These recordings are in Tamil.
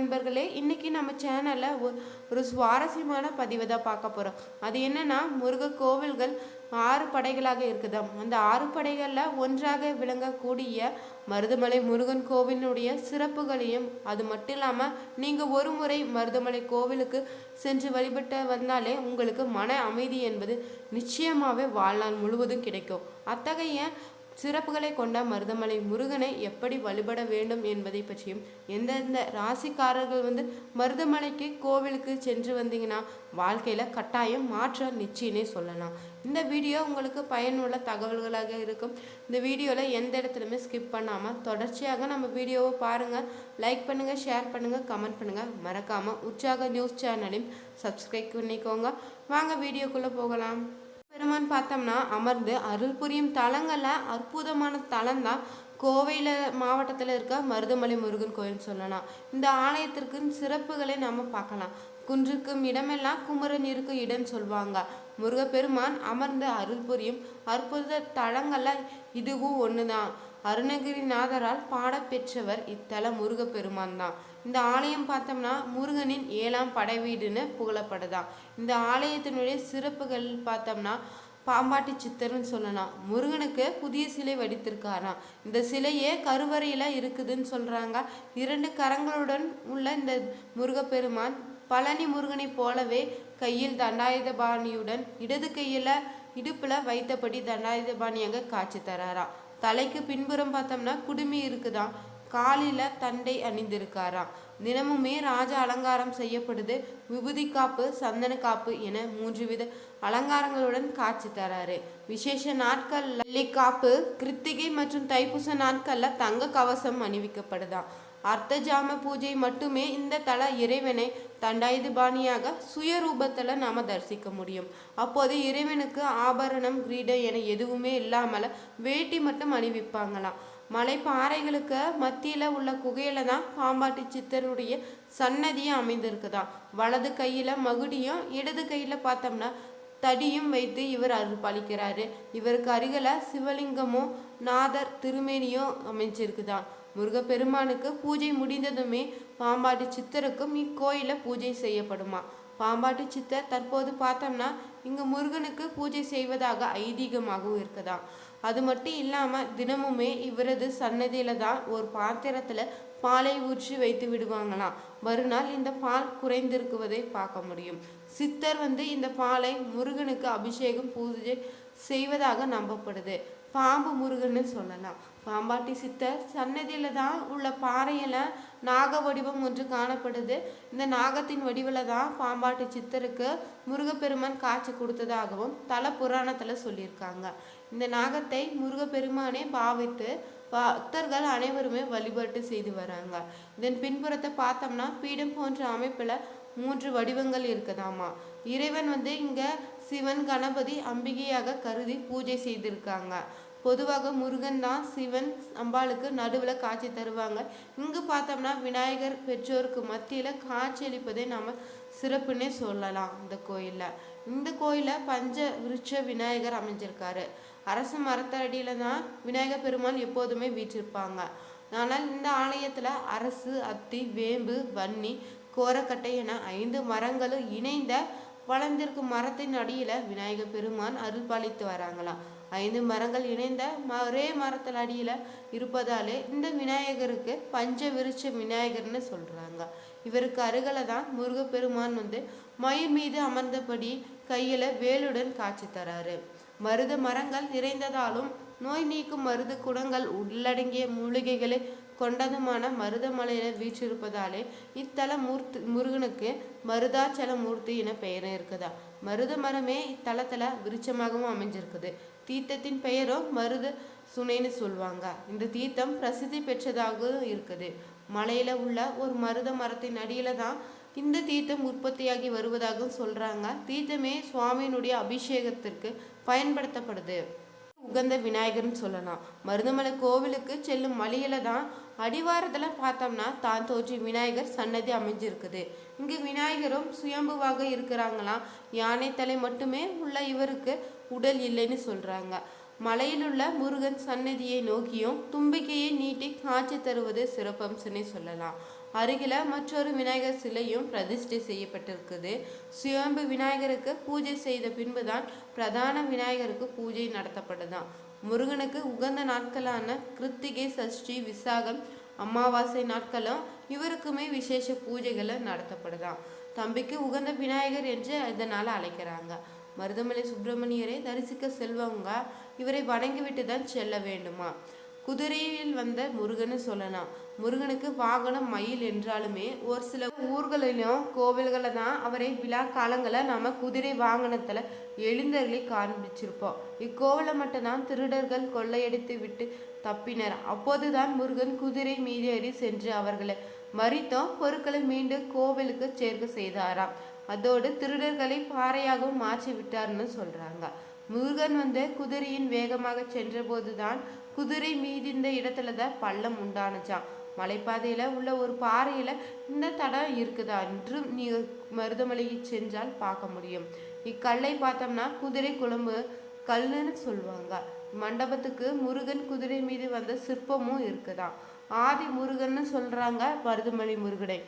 நண்பர்களே இன்னைக்கு நம்ம சேனலில் ஒரு சுவாரஸ்யமான பதிவை தான் பார்க்க போகிறோம் அது என்னென்னா முருக கோவில்கள் ஆறு படைகளாக இருக்குதாம் அந்த ஆறு படைகளில் ஒன்றாக விளங்கக்கூடிய மருதமலை முருகன் கோவிலினுடைய சிறப்புகளையும் அது மட்டும் இல்லாமல் நீங்கள் ஒரு முறை மருதமலை கோவிலுக்கு சென்று வழிபட்டு வந்தாலே உங்களுக்கு மன அமைதி என்பது நிச்சயமாகவே வாழ்நாள் முழுவதும் கிடைக்கும். அத்தகைய சிறப்புகளை கொண்ட மருதமலை முருகனை எப்படி வழிபட வேண்டும் என்பதை பற்றியும் எந்தெந்த ராசிக்காரர்கள் வந்து மருதமலைக்கு கோவிலுக்கு சென்று வந்தீங்கன்னா வாழ்க்கையில் கட்டாயம் மாற்றம் நிச்சயமே சொல்லலாம். இந்த வீடியோ உங்களுக்கு பயனுள்ள தகவல்களாக இருக்கும். இந்த வீடியோவில் எந்த இடத்துலையுமே ஸ்கிப் பண்ணாமல் தொடர்ச்சியாக நம்ம வீடியோவை பாருங்கள் லைக் பண்ணுங்கள் ஷேர் பண்ணுங்கள் கமெண்ட் பண்ணுங்கள் மறக்காமல் உற்சாக நியூஸ் சேனலையும் சப்ஸ்கிரைப் பண்ணிக்கோங்க. வாங்க வீடியோக்குள்ளே போகலாம். பெருமான் பார்த்தோம்னா அமர்ந்து அருள் புரியும் தலங்களில் அற்புதமான தலம் தான் கோவையில் மாவட்டத்தில் இருக்க மருதமலை முருகன் கோயில்னு சொல்லலாம். இந்த ஆலயத்திற்கு சிறப்புகளை நம்ம பார்க்கலாம். குன்றுக்கும் இடமெல்லாம் குமரன் இருக்கும் இடம் சொல்லுவாங்க. முருகப்பெருமான் அமர்ந்து அருள் புரியும் அற்புத தலங்களில் இதுவும் ஒன்று தான் அருணகிரிநாதரால் பாடப்பெற்றவர் இத்தல முருகப்பெருமான் தான் இந்த ஆலயம் பார்த்தோம்னா முருகனின் ஏழாம் படைவீடுன்னு புகழப்படுதான் இந்த ஆலயத்தினுடைய சிறப்புகள் பார்த்தோம்னா பாம்பாட்டி சித்தர்னு சொல்லலாம். முருகனுக்கு புதிய சிலை வடித்திருக்காராம். இந்த சிலையே கருவறையில் இருக்குதுன்னு சொல்கிறாங்க இரண்டு கரங்களுடன் உள்ள இந்த முருகப்பெருமான் பழனி முருகனை போலவே கையில் தண்டாயுதபாணியுடன் இடது கையில் இடுப்பில் வைத்தபடி தண்டாயுதபாணியாக காட்சி தராராம். தலைக்கு பின்புறம் பார்த்தோம்னா குடுமி இருக்குதான் காலில் தண்டை அணிந்திருக்காராம் தினமுமே ராஜ அலங்காரம் செய்யப்படுது. விபூதி காப்பு சந்தன காப்பு என மூன்று வித அலங்காரங்களுடன் காட்சி தராரு விசேஷ நாட்கள்ல காப்பு கிருத்திகை மற்றும் தைப்பூச நாட்கள்ல தங்க கவசம் அணிவிக்கப்படுதான் அர்த்த ஜாம பூஜை மட்டுமே இந்த தல இறைவனை தண்டாயுதபாணியாக சுயரூபத்தில் நாம் தரிசிக்க முடியும். அப்போது இறைவனுக்கு ஆபரணம் கிரீடம் என எதுவுமே இல்லாமல் வேட்டி மட்டும் அணிவிப்பாங்களாம். மலை பாறைகளுக்கு மத்தியில் உள்ள குகையில தான் பாம்பாட்டி சித்தருடைய சன்னதியும் அமைந்திருக்குதான் வலது கையில் மகுடியும் இடது கையில் பார்த்தோம்னா தடியும் வைத்து இவர் அருள்பாலிக்கிறாரு இவருக்கு அருகில் சிவலிங்கமும் நாதர் திருமேனியும் அமைஞ்சிருக்குதான் முருகப்பெருமானுக்கு பூஜை முடிந்ததுமே பாம்பாட்டி சித்தருக்கும் இக்கோயிலில் பூஜை செய்யப்படுமா பாம்பாட்டி சித்தர் தற்போது பார்த்தோம்னா இங்கு முருகனுக்கு பூஜை செய்வதாக ஐதீகமாகவும் இருக்குதான் அது மட்டும் இல்லாமல் தினமுமே இவரது சன்னதியில் தான் ஒரு பாத்திரத்தில் பாலை ஊற்றி வைத்து விடுவாங்களாம். மறுநாள் இந்த பால் குறைந்திருக்குவதை பார்க்க முடியும். சித்தர் வந்து இந்த பாலை முருகனுக்கு அபிஷேகம் பூஜை செய்வதாக நம்பப்படுது. பாம்பு முருகன்னு சொல்லலாம். பாம்பாட்டி சித்தர் சன்னதியில் தான் உள்ள பாறையில் நாக வடிவம் ஒன்று காணப்படுது. இந்த நாகத்தின் வடிவில் தான் பாம்பாட்டி சித்தருக்கு முருகப்பெருமான் காட்சி கொடுத்ததாகவும் தல புராணத்தில் சொல்லியிருக்காங்க. இந்த நாகத்தை முருகப்பெருமானே பாவித்து பக்தர்கள் அனைவருமே வழிபாட்டு செய்து வராங்க. இதன் பின்புறத்தை பார்த்தோம்னா பீடம் போன்ற அமைப்பில் மூன்று வடிவங்கள் இருக்குதாமா. இறைவன் வந்து இங்கே சிவன் கணபதி அம்பிகையாக கருதி பூஜை செய்திருக்காங்க. பொதுவாக முருகன் தான் சிவன் அம்பாளுக்கு நடுவில் காட்சி தருவாங்க. இங்கு பார்த்தோம்னா விநாயகர் பெற்றோருக்கு மத்தியில் காட்சி அளிப்பதை நாம் சிறப்புன்னே சொல்லலாம் இந்த கோயிலில். இந்த கோயிலில் பஞ்ச விருட்ச விநாயகர் அமைஞ்சிருக்காரு. அரச மரத்தடியில் தான் விநாயகர் பெருமாள் எப்போதுமே வீற்றிருப்பாங்க. ஆனால் இந்த ஆலயத்தில் அரசு அத்தி வேம்பு வன்னி கோரக்கட்டை என ஐந்து மரங்களும் இணைந்த வளர்ந்திருக்கும் மரத்தின் அடியில் விநாயகர் பெருமான் அருள் பாலித்து வராங்களாம் ஐந்து மரங்கள் இணைந்த ஒரே மரத்தில் அடியில் இருப்பதாலே இந்த விநாயகருக்கு பஞ்ச விருட்ச விநாயகர்னு சொல்கிறாங்க இவருக்கு அருகில தான் முருகப்பெருமான் வந்து மயில் மீது அமர்ந்தபடி கையில வேலுடன் காட்சி தராரு. மருத மரங்கள் நிறைந்ததாலும் நோய் நீக்கும் மருது குணங்கள் உள்ளடங்கிய மூலிகைகளை கொண்டதுமான மருதமலையில வீற்றிருப்பதாலே இத்தல மூர்த்தி முருகனுக்கு மருதாச்சல மூர்த்தி என பெயர் இருக்குதா. மருத மரமே இத்தலத்துல விருட்சமாகவும் அமைஞ்சிருக்குது. தீர்த்தத்தின் பெயரோ மருது சுனைன்னு சொல்லுவாங்க இந்த தீர்த்தம் பிரசித்தி பெற்றதாகவும் இருக்குது. மலையில உள்ள ஒரு மருத மரத்தின் அடியில தான் இந்த தீர்த்தம் உற்பத்தியாகி வருவதாகவும் சொல்கிறாங்க தீர்த்தமே சுவாமியினுடைய அபிஷேகத்திற்கு பயன்படுத்தப்படுது. உகந்த விநாயகர்னு சொல்லலாம். மருதமலை கோவிலுக்கு செல்லும் வழியில தான் அடிவாரத்தில் பார்த்தோம்னா தான் தோற்றி விநாயகர் சன்னதி அமைஞ்சிருக்குது. இங்கு விநாயகரும் சுயம்புவாக இருக்கிறாங்களாம். யானை தலை மட்டுமே உள்ள இவருக்கு உடல் இல்லைன்னு சொல்றாங்க. மலையிலுள்ள முருகன் சன்னதியை நோக்கியும் தும்பிக்கையை நீட்டி காட்சி தருவது சிறப்பம்சனே சொல்லலாம். அருகில மற்றொரு விநாயகர் சிலையும் பிரதிஷ்டை செய்யப்பட்டிருக்குது. சுயம்பு விநாயகருக்கு பூஜை செய்த பின்புதான் பிரதான விநாயகருக்கு பூஜை நடத்தப்படுதான் முருகனுக்கு உகந்த நாட்களான கிருத்திகை சஷ்டி விசாகம் அமாவாசை நாட்களும் இவருக்குமே விசேஷ பூஜைகளை நடத்தப்படுதாம். தம்பிக்கு உகந்த விநாயகர் என்று இதனால் அழைக்கிறாங்க. மருதமலை சுப்பிரமணியரை தரிசிக்க செல்வங்க இவரை வணங்கிவிட்டு தான் செல்ல வேண்டுமா குதிரையில் வந்த முருகன்னு சொல்லலாம். முருகனுக்கு வாகனம் மயில் என்றாலுமே ஒரு சில ஊர்களிலும் கோவில்களில் தான் அவரை விழா காலங்களில் நாம குதிரை வாகனத்தில் எழுந்தருளி காண்பிச்சிருப்போம். இக்கோவிலை மட்டும்தான் திருடர்கள் கொள்ளையடித்து விட்டு தப்பினர். அப்போதுதான் முருகன் குதிரை மீதேறி சென்று அவர்களை மறித்தோம். பொருட்களை மீண்டும் கோவிலுக்கு சேர்க்க செய்தாராம். அதோடு திருடர்களை பாறையாகவும் மாற்றி விட்டார்னு சொல்கிறாங்க முருகன் வந்து குதிரையின் வேகமாக சென்றபோதுதான் குதிரை மீதிந்த இடத்துல தான் பள்ளம் உண்டானுச்சான் மலைப்பாதையில் உள்ள ஒரு பாறையில் இந்த தடம் இருக்குதா என்று நீ மருதமலையை சென்றால் பார்க்க முடியும். இக்கல்லை பார்த்தோம்னா குதிரை குழம்பு கல்லுன்னு சொல்லுவாங்க. மண்டபத்துக்கு முருகன் குதிரை மீது வந்த சிற்பமும் இருக்குதான் ஆதி முருகன்னு சொல்கிறாங்க மருதமலை முருகனை.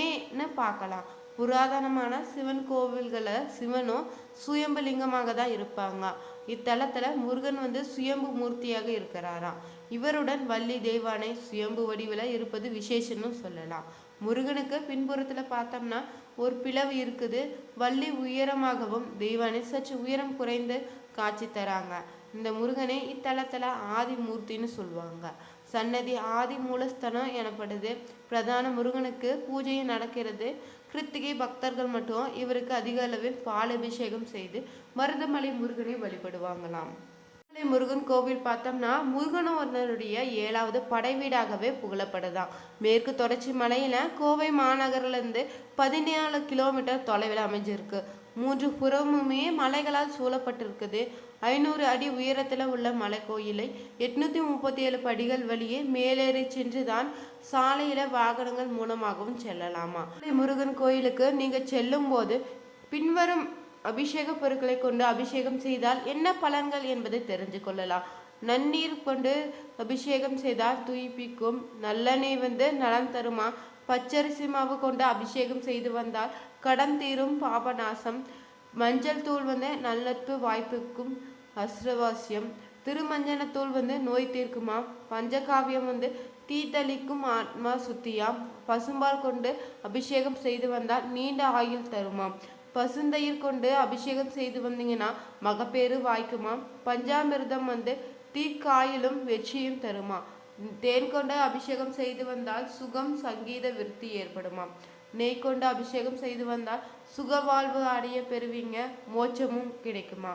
ஏன்னு பார்க்கலாம். புராதனமான சிவன் கோவில்களை சிவனும் சுயம்புலிங்கமாக தான் இருப்பாங்க. இத்தலத்தில் முருகன் வந்து சுயம்பு மூர்த்தியாக இருக்கிறாராம். இவருடன் வள்ளி தெய்வானை சுயம்பு வடிவில் இருப்பது விசேஷம்னு சொல்லலாம். முருகனுக்கு பின்புறத்தில் பார்த்தோம்னா ஒரு பிளவு இருக்குது. வள்ளி உயரமாகவும் தெய்வானை சற்று உயரம் குறைந்து காட்சி தராங்க. இந்த முருகனை இத்தலத்தில் ஆதி மூர்த்தின்னு சொல்லுவாங்க. சன்னதி ஆதி மூலஸ்தனம் எனப்படுது. பிரதான முருகனுக்கு பூஜையும் நடக்கிறது. கிருத்திகை பக்தர்கள் மட்டும் இவருக்கு அதிக அளவில் பால் அபிஷேகம் செய்து மருதமலை முருகனை வழிபடுவாங்களாம். மருதமலை முருகன் கோவில் பார்த்தோம்னா முருகனவர்னருடைய ஏழாவது படைவீடாகவே புகழப்படுதான் மேற்கு தொடர்ச்சி மலையில கோவை மாநகர்ல இருந்து பதினேழு கிலோமீட்டர் தொலைவில் அமைஞ்சிருக்கு. மூன்று புறமுமே மலைகளால் சூழப்பட்டிருக்குது. ஐநூறு அடி உயரத்தில் உள்ள மலைக்கோயிலை எட்நூற்றி முப்பத்தி ஏழு படிகள் வழியே மேலேறி சென்று தான் சாலையில் வாகனங்கள் மூலமாகவும் செல்லலாமா? முருகன் கோயிலுக்கு நீங்கள் செல்லும் போது பின்வரும் அபிஷேக பொருட்களை கொண்டு அபிஷேகம் செய்தால் என்ன பலன்கள் என்பதை தெரிஞ்சு கொள்ளலாம். நன்னீர் கொண்டு அபிஷேகம் செய்தால் தூய்ப்பிக்கும் நல்லெண்ணெய் வந்து நலம் தருமா? பச்சரிசி மாவு கொண்டு அபிஷேகம் செய்து வந்தால் கடன் தீரும் பாபநாசம் மஞ்சள் தூள் வந்து நல்லற்பு வாய்ப்புக்கும் அஸ்ரவாசியம். திருமஞ்சனத்தூள் வந்து நோய் தீர்க்குமா? பஞ்சகாவியம் வந்து தீத்தளிக்கும் ஆத்மா சுத்தியாம் பசும்பால் கொண்டு அபிஷேகம் செய்து வந்தால் நீண்ட ஆயுள் தருமாம் பசுந்தயிர் கொண்டு அபிஷேகம் செய்து வந்தீங்கன்னா மகப்பேறு வாய்க்குமா? பஞ்சாமிர்தம் வந்து தீக்காயிலும் வெற்றியும் தருமா? தேன் கொண்டு அபிஷேகம் செய்து வந்தால் சுகம் சங்கீத விருத்தி ஏற்படுமாம் நெய் கொண்டு அபிஷேகம் செய்து வந்தால் சுக வாழ்வு அடைய பெறுவீங்க மோட்சமும் கிடைக்குமா?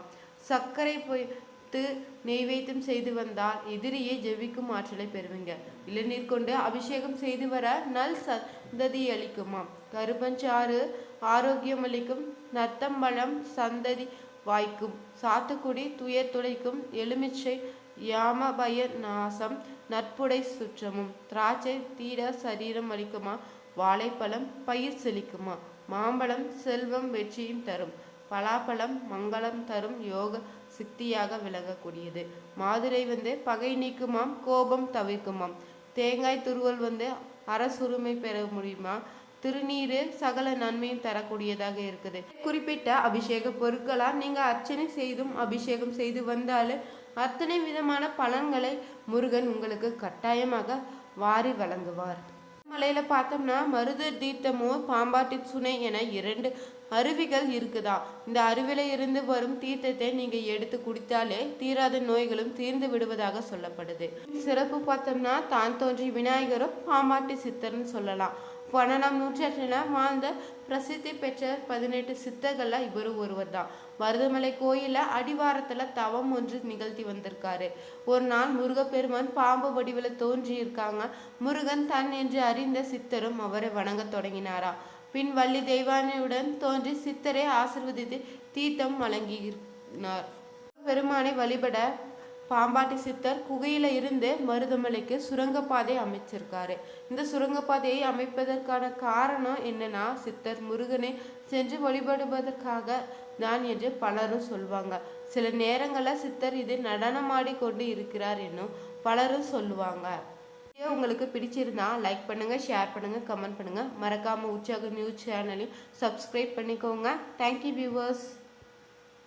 சர்க்கரை பொய்த்து நெய்வேத்தியம் செய்து வந்தால் எதிரியை ஜெபிக்கும் ஆற்றலை பெறுவீங்க. இளநீர் கொண்டு அபிஷேகம் செய்து வர நல் சந்ததி அளிக்குமா? கருப்பஞ்சாறு ஆரோக்கியம் அளிக்கும் நத்தம்பழம் சந்ததி வாய்க்கும் சாத்துக்குடி துயர் துளைக்கும் எலுமிச்சை யாமபய நாசம் நட்புடை சுற்றமும் திராட்சை தீட சரீரம் அளிக்குமா? வாழைப்பழம் பயிர் செழிக்குமா? மாம்பழம் செல்வம் வெற்றியும் தரும். பலாப்பழம் மங்களம் தரும் யோக சித்தியாக விளங்கக்கூடியது. மாதுரை வந்து பகை நீக்குமாம் கோபம் தவிர்க்குமாம். தேங்காய் துருவல் வந்து அரசுரிமை பெற முடியுமா? திருநீரு சகல நன்மையும் தரக்கூடியதாக இருக்குது. குறிப்பிட்ட அபிஷேக பொருட்களா நீங்க அர்ச்சனை செய்தும் அபிஷேகம் செய்து வந்தாலும் அத்தனை விதமான பலன்களை முருகன் உங்களுக்கு கட்டாயமாக வாரி வழங்குவார். மலையில பார்த்தோம்னா மருத தீர்த்தமோ பாம்பாட்டி சுனை என இரண்டு அருவிகள் இருக்குதா? இந்த அருவில இருந்து வரும் தீர்த்தத்தை நீங்க எடுத்து குடித்தாலே தீராத நோய்களும் தீர்ந்து விடுவதாக சொல்லப்படுது. சிறப்பு பார்த்தோம்னா தான் தோன்றி விநாயகரும் பாம்பாட்டி சித்தர்னு சொல்லலாம். பன்னெண்டாம் நூற்றாண்டில் வாழ்ந்த பிரசித்தி பெற்ற பதினெட்டு சித்தர்களில் இவர் ஒருவர் தான். மருதமலை கோயிலில் அடிவாரத்தில் தவம் ஒன்று நிகழ்த்தி வந்திருக்காரு. ஒரு நாள் முருகப்பெருமான் பாம்பு வடிவில் தோன்றியிருக்காங்க. முருகன் தன் என்று அறிந்த சித்தரும் அவரை வணங்க தொடங்கினாரா. பின் வள்ளி தெய்வானையுடன் தோன்றி சித்தரை ஆசிர்வதித்து தீர்த்தம் வழங்கினார். பெருமானை வழிபட பாம்பாட்டி சித்தர் குகையில இருந்து மருதமலைக்கு சுரங்கப்பாதை அமைச்சிருக்காரு. இந்த சுரங்கப்பாதையை அமைப்பதற்கான காரணம் என்னன்னா சித்தர் முருகனை சென்று வழிபடுவதற்காக தான் என்று பலரும் சொல்லுவாங்க சில நேரங்களில் சித்தர் இது நடனமாடி கொண்டு இருக்கிறார் என்னும் பலரும் சொல்லுவாங்க. வீடியோ உங்களுக்கு பிடிச்சிருந்தா லைக் பண்ணுங்கள் ஷேர் பண்ணுங்கள் கமெண்ட் பண்ணுங்கள் மறக்காமல் உற்சாக நியூஸ் சேனலையும் சப்ஸ்கிரைப் பண்ணிக்கோங்க. Thank you viewers